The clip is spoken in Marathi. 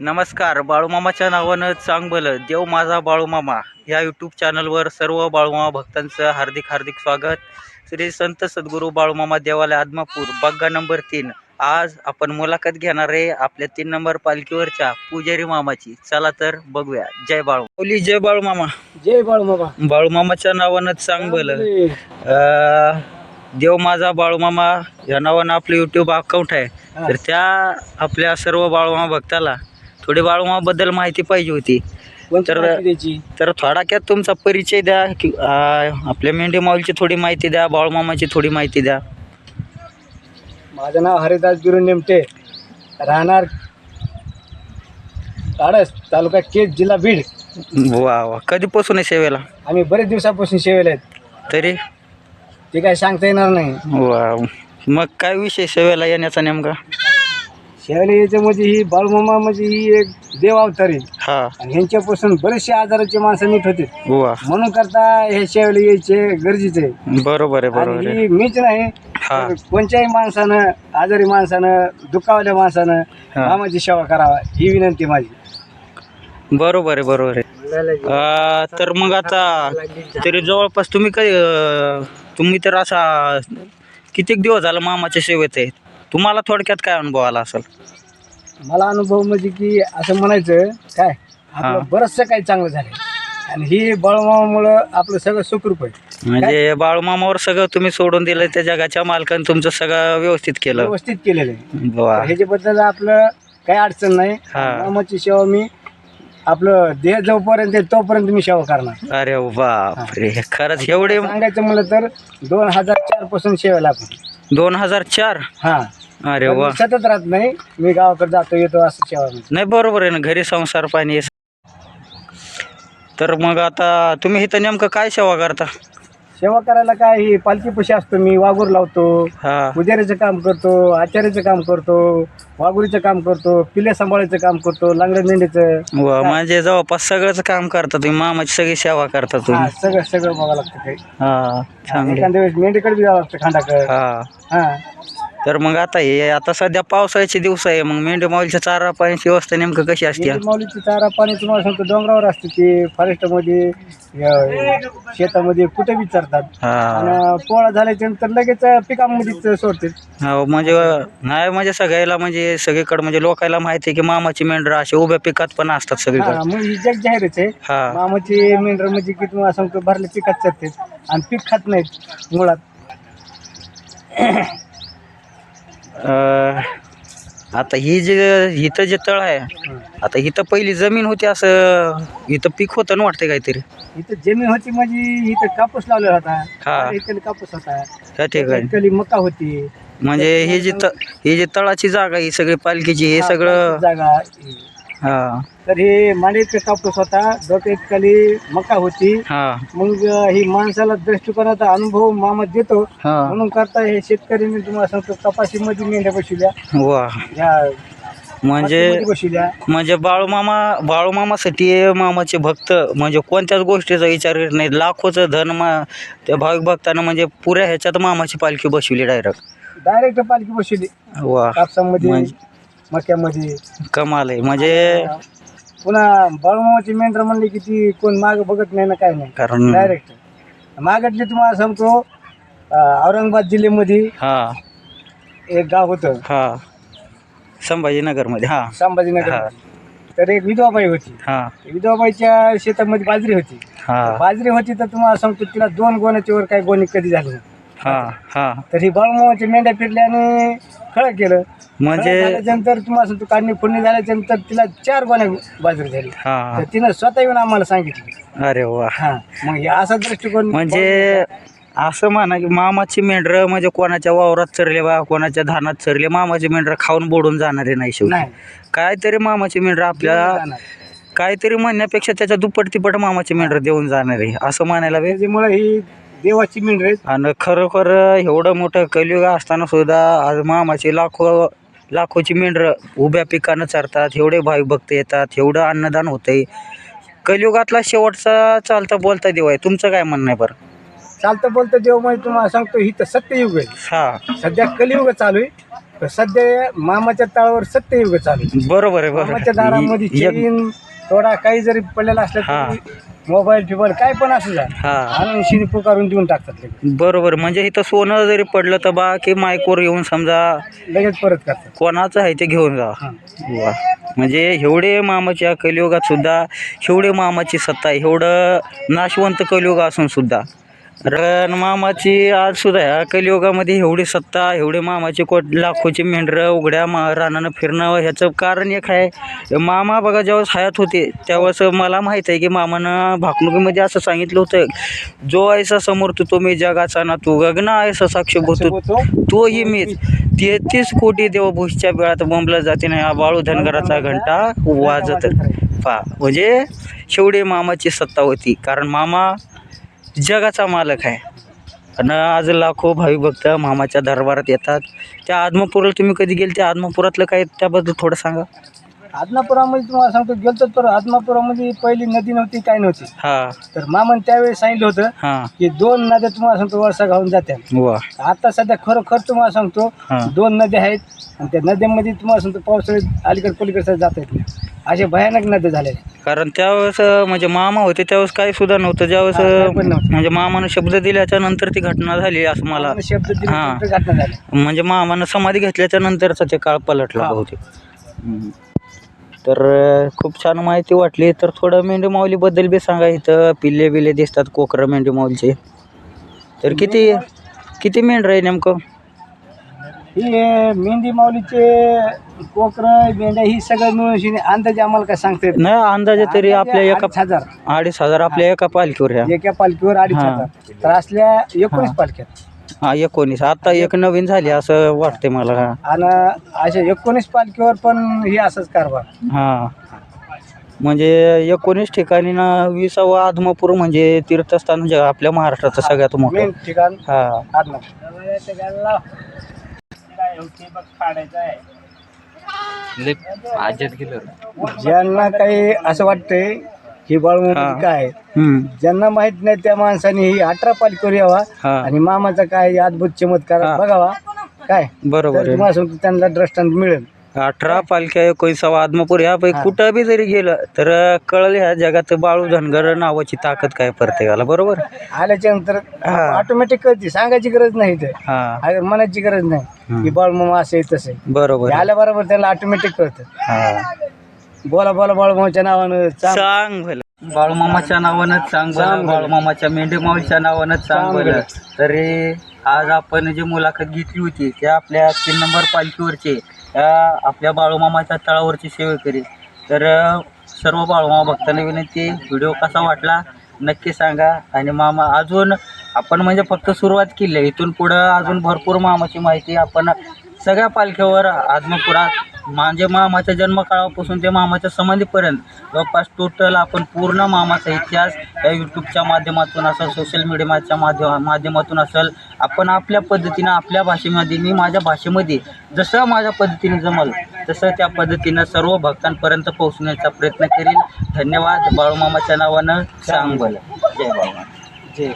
नमस्कार बाळूमामाच्या नावानं चांगलं देव माझा बाळूमामा. या यूट्यूब चॅनलवर सर्व बाळूमामा भक्तांचं हार्दिक हार्दिक स्वागत. श्री संत सद्गुरू बाळूमामा देवालय आदमापूर बग्गा नंबर तीन. आज आपण मुलाखत घेणार आहे आपल्या तीन नंबर पालखीवरच्या पुजारी मामाची. चला तर बघूया. जय बाळू. बोली जय बाळूमामा. जय बाळूमामा. बाळूमामाच्या नावानं चांगलं अं, देव माझा बाळूमामा या नावानं आपलं यूट्यूब अकाउंट आहे. तर त्या आपल्या सर्व बाळूमामा भक्ताला थोडी बाळूमामाबद्दल माहिती पाहिजे होती. तर तर थोडक्यात तुमचा परिचय द्या की आपल्या मेंढी माऊलीची थोडी माहिती द्या बाळूमामाची थोडी माहिती द्या. माझं नाव हरिदास बिरू नेमटे राहणार आडस तालुका केज जिल्हा बीड. वा वा. कधीपासून आहे सेवेला? आम्ही बरेच दिवसापासून शेवेल आहेत. तरी? ते काय सांगता येणार नाही. वा मग काय विषय सेवेला येण्याचा नेमका? शेवेला यायचं म्हणजे ही बाळूमामा म्हणजे ही एक देव अवतारी हा. आणि ह्यांच्यापासून बरेचसे आजाराचे माणसं नीट होते. वा. म्हणून करता हे शेवेला यायचे गरजेचे आहे. बरोबर आहे बरोबर आणि आहे. ही मीच नाही हा. तर कोणत्याही माणसानं आजारी माणसानं दुखावल्या माणसानं हा. मामाची सेवा करावा ही विनंती माझी. बरोबर आहे बरोबर आहे. अं, तर मग आता तरी जवळपास तुम्ही काही अं, तुम्ही तर असा कितीक दिवस झाला मामाच्या सेवेत आहे तुम्हाला थोडक्यात काय अनुभव आला असेल? मला अनुभव म्हणजे की असं म्हणायचं काय आपलं बरंचसं काही चांगलं झालं आणि ही बळमामुळं आपलं सगळं सुखरूप आहे म्हणजे बाळूमामावर सगळं तुम्ही सोडून दिलं त्या जगाच्या मालकाने तुमचं सगळं व्यवस्थित केलं. व्यवस्थित केलेलं आहे. ह्याच्याबद्दल आपलं काही अडचण नाही. मामाची सेवा मी आपलं देह जोपर्यंत आहे तोपर्यंत मी सेवा करणार. अरे बापरे. खरंच एवढे सांगायचं म्हणलं तर दोन हजार चारपासून सेवेला आपण दोन हजार चार? हा. अरे पण वा. मी सतत राहत नाही. मी गावाकडे जातो येतो असं सेवा. नाही बरोबर आहे ना. घरी संसार पाणी आहे. तर मग आता तुम्ही इथं नेमकं काय सेवा करता? सेवा करायला काय ही पालखी पशी असतो मी वाघूर लावतो हा. पुजारीचं काम करतो आचार्याचं काम करतो वाघुरीचं काम करतो पिल्ले सांभाळायचं काम करतो लांगड्या मेंढीचं. वा म्हणजे जवळपास सगळंच काम करता तुम्ही मामाची सगळी सेवा करता हा तुम्ही. सगळं सगळं बघावं लागतं काही. हा चांगले. एखाद्या वेळेस मेंढीकडे बी जावं लागतं खांडाकडे. हा. हा. तर मग आता हे आता सध्या पावसाळ्याचे दिवस आहे मग मेंढी माऊलीच्या चारा पाण्याची व्यवस्था नेमकं कशी असते? माऊलीची चारा पाणी तुम्हाला सांगतो डोंगरावर असते ते फॉरेस्टमध्ये शेतामध्ये कुठे बी चरतात हा. आणि पोळा झाल्याच्यानंतर लगेच पिकामध्ये सोडते. हो म्हणजे नाही म्हणजे सगळ्याला म्हणजे सगळीकडे म्हणजे लोकांना माहिती आहे की मामाची मेंढरं असे उभ्या पिकात पण असतात हा सगळीकडे. मग ही जग जाहीरच आहे. हा. मामाची मेंढर म्हणजे की तुम्हाला सांगतो भरले पिकात चरते आणि पीक खात नाहीत मुळात. आता ही जे इथं जे तळ आहे आता इथं पहिली जमीन होती असं इथं पीक होतं ना वाटतं काहीतरी. इथं जमीन होती म्हणजे इथं कापूस लावलेला होता. हा. इकडे कापूस होता. त्या ठिकाणी. इकडे मका होती. म्हणजे ही जी त ही जी तळाची जागा ही सगळी पालखीची हे हा, सगळं जागा हा. तर हे मांडीत कापूस होता डोक्यात खाली मका होती. हा. मग ही माणसाला दृष्टिकोनाचा अनुभव मामा देतो. हा. म्हणून करता हे शेतकऱ्यांनी तुम्हाला सांगतो कपाशीमध्ये मेंढ्या बसविल्या वा. म्हणजे मातीमध्ये बसविल्या म्हणजे बाळूमामा बाळूमामासाठी मामाचे भक्त म्हणजे कोणत्याच गोष्टीचा विचार करत नाही लाखोचं धन मा त्या भाविक भक्तांना म्हणजे पुऱ्या ह्याच्यात मामाची पालखी बसवली डायरेक्ट डायरेक्ट पालखी बसविली. वा. कापसामध्ये. म्हणजे- मक्यामध्ये? कमाल आहे. म्हणजे पुन्हा बाळूमामाची मेंढर म्हणली की ती कोण माग बघत नाही ना काय नाही. कारण डायरेक्ट मागटली तुम्हाला सांगतो अं, औरंगाबाद जिल्ह्यामध्ये हा. एक गाव होतं. हा. संभाजीनगरमध्ये हा. संभाजीनगर. तर एक विधवाबाई होती. हा. विधवाबाईच्या शेतामध्ये बाजरी होती. हा. बाजरी होती तर तुम्हाला सांगतो तिला दोन गोण्याच्या वर काही गोणी कधी झाली नाही. हा हा. तर ही बाळूमामाची मेंढ्या फिरल्या आणि खळं केलं. म्हणजे त्याच्यानंतर तुम्हाला सांगतो काढणी फोडणी झाल्याच्यानंतर तिला चार गोण्या बाजरी झाली. हा. तर तिनं स्वतः येऊन आम्हाला सांगितलं. अरे वा. हा. मग हे असा दृष्टिकोन म्हणजे असं म्हणा की मामाची मेंढरं म्हणजे कोणाच्या वावरात चरले बा कोणाच्या धानात चरले मामाची मेंढरं खाऊन बोडून जाणारे नाही शेवटी. नाही. काहीतरी मामाची मेंढरं आपल्या. काहीतरी म्हणण्यापेक्षा त्याच्या दुप्पट तिप्पट मामाची मेंढरं देऊन जाणार आहे असं म्हणायला पाहिजे त्याच्यामुळे ही देवाची मेंढर आणि खरोखर एवढं मोठं कलियुग असताना सुद्धा आज मामाची लाखो लाखोची मेंढरं उभ्या पिकानं चरतात एवढे भाविक भक्त येतात एवढं अन्नदान होतंय. कलियुगातला शेवटचा चालता बोलता देव आहे. तुमचं काय म्हणणं आहे बरं? चालतं बोलतं देव म्हणजे तुम्हाला सांगतो ही तर सत्ययुग आहे. हा. सध्या कलियुग चालू आहे. पण सध्या मामाच्या तळावर सत्ययुग चालू आहे. बरोबर आहे मामाच्या बरोबर दारामध्ये एक- चेन थोडा काही जरी पडलेला असला हा. तरी मोबाईल फिबाईल काय पण असू द्या. हा. आणून शिनी पुकारून देऊन टाकतात लगेच. बरोबर म्हणजे इथं सोनं जरी पडलं तर बा की मायकोर येऊन समजा लगेच परत करतात. कोणाचं आहे ते घेऊन जा. हा. वा. म्हणजे एवढे मामाच्या कलियुगात सुद्धा एवढे मामाची सत्ता आहे एवढं नाशवंत कलियुग असून सुद्धा रण मामाची आज सुद्धा ह्या कलियुगामध्ये एवढी सत्ता एवढे मामाचे कोट लाखोची मेंढरं उघड्या मा रानानं फिरणं ह्याचं कारण एक आहे. मामा बघा ज्यावेळेस हयात होते त्यावेळेस मला माहीत आहे की मामानं भाकणुकीमध्ये असं सांगितलं होतं जो ऐसा समोर तू तो मी जगाचा ना तू गगना ऐसा साक्षी होतो तोही मीच. तेहतीस कोटी देवभूषच्या वेळात बोंबला जाते ना हा बाळू धनगराचा घंटा वाजत पा म्हणजे शेवडे मामाची सत्ता होती. कारण मामा जगाचा मालक आहे. आणि आज लाखो भाविक भक्त मामाच्या दरबारात येतात. त्या आदमापूरला तुम्ही कधी गेले? त्या आदमापुरातलं काय त्याबद्दल थोडं सांगा. आदमापुरामध्ये तुम्हाला सांगतो गेलतो तर आदमापुरामध्ये पहिली नदी नव्हती काय नव्हती. हां. तर मामाने त्यावेळेस सांगितलं होतं हां. की दोन नद्या तुम्हाला सांगतो वर्षा घालून जात्या वा. आता सध्या खरोखर तुम्हाला सांगतो हां. दोन नद्या आहेत. आणि त्या नद्यांमध्ये तुम्हाला सांगतो पावसाळ्यात अलीकडे पलीकडे जाता नाही. असे भयानक नद्या झालेल्या आहेत. कारण त्यावेळेस अं, म्हणजे मामा होते त्यावेळेस काही सुद्धा नव्हतं ज्यावेळेस हा, अं, नव्हतं. म्हणजे मामानं शब्द दिल्याच्या नंतर ती घटना झाली असं मला शब्द दिले हां. तर घटना झाल्या म्हणजे मामानं समाधी घेतल्याच्या नंतरचा ते काळ पलटला हा. बहुतेक हम्म. तर अं, खूप छान माहिती वाटली तर थोडं मेंढी माऊलीबद्दल बी सांगा इथं पिल्ले बिल्ले दिसतात कोकरं मेंढी माऊलीचे तर किती किती मेंढर आहे नेमकं ही मेंढी माऊलीचे कोकरं मेंढ्या ही सगळं मिळून शिने अंदाजे आम्हाला काय सांगता येत नाही अंदाजे तरी आपल्या एका अडीच हजार. अडीच हजार आपल्या एका पालखीवर ह्या. एका पालखीवर अडीच हा. हजार. तर असल्या एकोणीस. पालख्यात हा एकोणीस. आता एक नवीन झाली असं वाटते मला. हा. आणि अशा एकोणीस पालखीवर पण ही असंच कारभार. हा. म्हणजे एकोणीस ठिकाणी ना विसावं आदमापूर म्हणजे तीर्थस्थान जे आपल्या महाराष्ट्राचं सगळ्यात मोठं. मेन ठिकाण हा. ज्यांना काही असं वाटतंय ही बाळमुखी. काय ज्यांना माहीत नाही त्या माणसाने ही अठरा पालखीवर यावा हा. आणि मामाचा काय अद्भुत चमत्कार हा. बघावा. काय? बरोबर तर आहे. तुम्हाला सांगतो त्यांना दृष्टांत मिळेल. अठरा पालख्या एकोणीसावा आदमापूर यापैकी हा. कुठं बी जरी गेलं तर कळलं ह्या जगात बाळू धनगर नावाची ताकद काय प्रत्येकाला बरोबर आल्याच्यानंतर हा. ऑटोमॅटिक कळते सांगायची गरज नाही हा अगर म्हणायची गरज नाही. की बाळमामा असं आहे तसं आहे. बरोबर हे आहे. आल्याबरोबर त्यांना ऑटोमॅटिक कळतं हा बोला बोला बाळमामाच्या नावानं चांग- सांग भलं बाळूमामाच्या नावानंच सांग भलं. बाळूमामाच्या मेंढी माऊलीच्या नावानंच सांग भलं. तरी आज आपण जी मुलाखत घेतली होती त्या आपल्या तीन नंबर पालखीवरचे या आपल्या बाळूमामाच्या तळावरची सेवेकरी तर सर्व बाळूमामा भक्तांना विनंती व्हिडिओ कसा वाटला नक्की सांगा. आणि मामा अजून आपण म्हणजे फक्त सुरुवात केली आहे. इथून पुढं अजून भरपूर मामाची माहिती आपण सगळ्या पालख्यावर आजमपुरात म्हणजे मामाच्या जन्मकाळापासून ते मामाच्या समाधीपर्यंत. जवळपास टोटल आपण पूर्ण मामाचा इतिहास या यूट्यूबच्या माध्यमातून असेल सोशल मीडियाच्या माध्यम माध्यमातून असेल आपण आपल्या पद्धतीनं आपल्या भाषेमध्ये मी माझ्या भाषेमध्ये जसं माझ्या पद्धतीने जमल तसं त्या पद्धतीनं सर्व भक्तांपर्यंत पोहोचण्याचा प्रयत्न करील धन्यवाद. बाळूमामाच्या नावानं सांग भलं जय बाळूमामा जे